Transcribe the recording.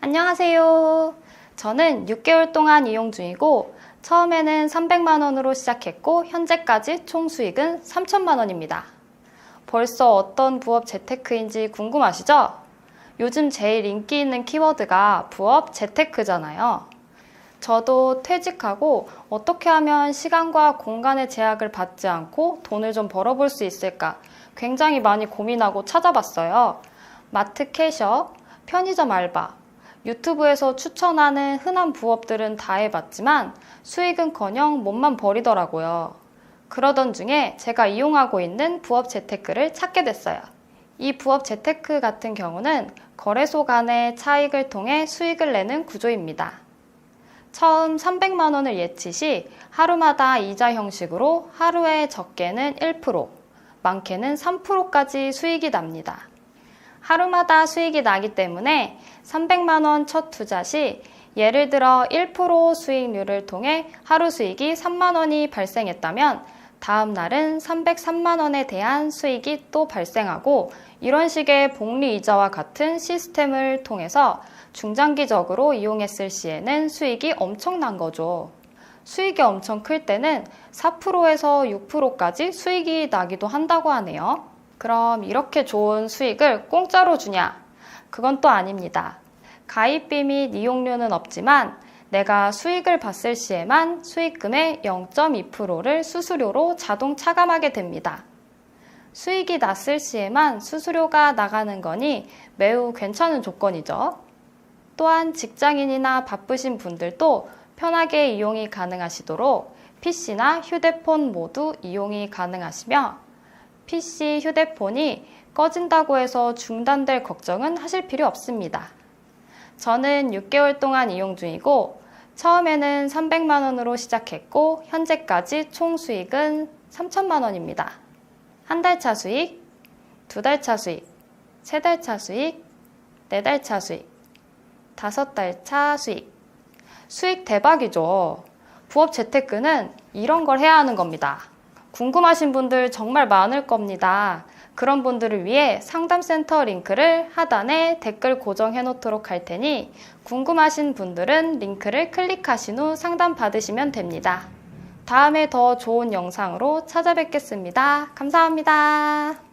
안녕하세요. 저는 6개월 동안 이용 중이고 처음에는 300만 원으로 시작했고 현재까지 총 수익은 3천만 원입니다. 벌써 어떤 부업 재테크인지 궁금하시죠? 요즘 제일 인기 있는 키워드가 부업 재테크잖아요. 저도 퇴직하고 어떻게 하면 시간과 공간의 제약을 받지 않고 돈을 좀 벌어볼 수 있을까 굉장히 많이 고민하고 찾아봤어요. 마트 캐셔, 편의점 알바, 유튜브에서 추천하는 흔한 부업들은 다 해봤지만 수익은 커녕 몸만 버리더라고요. 그러던 중에 제가 이용하고 있는 부업 재테크를 찾게 됐어요. 이 부업 재테크 같은 경우는 거래소 간의 차익을 통해 수익을 내는 구조입니다. 처음 300만 원을 예치 시 하루마다 이자 형식으로 하루에 적게는 1%, 많게는 3%까지 수익이 납니다. 하루마다 수익이 나기 때문에 300만 원 첫 투자 시 예를 들어 1% 수익률을 통해 하루 수익이 3만 원이 발생했다면 다음 날은 303만 원에 대한 수익이 또 발생하고 이런 식의 복리 이자와 같은 시스템을 통해서 중장기적으로 이용했을 시에는 수익이 엄청난 거죠. 수익이 엄청 클 때는 4%에서 6%까지 수익이 나기도 한다고 하네요. 그럼 이렇게 좋은 수익을 공짜로 주냐? 그건 또 아닙니다. 가입비 및 이용료는 없지만 내가 수익을 봤을 시에만 수익금의 0.2%를 수수료로 자동 차감하게 됩니다. 수익이 났을 시에만 수수료가 나가는 거니 매우 괜찮은 조건이죠. 또한 직장인이나 바쁘신 분들도 편하게 이용이 가능하시도록 PC나 휴대폰 모두 이용이 가능하시며 PC, 휴대폰이 꺼진다고 해서 중단될 걱정은 하실 필요 없습니다. 저는 6개월 동안 이용 중이고 처음에는 300만 원으로 시작했고 현재까지 총 수익은 3천만 원입니다. 한 달 차 수익, 두 달 차 수익, 세 달 차 수익, 네 달 차 수익, 다섯 달 차 수익. 수익 대박이죠. 부업 재테크는 이런 걸 해야 하는 겁니다. 궁금하신 분들 정말 많을 겁니다. 그런 분들을 위해 상담센터 링크를 하단에 댓글 고정해 놓도록 할 테니 궁금하신 분들은 링크를 클릭하신 후 상담 받으시면 됩니다. 다음에 더 좋은 영상으로 찾아뵙겠습니다. 감사합니다.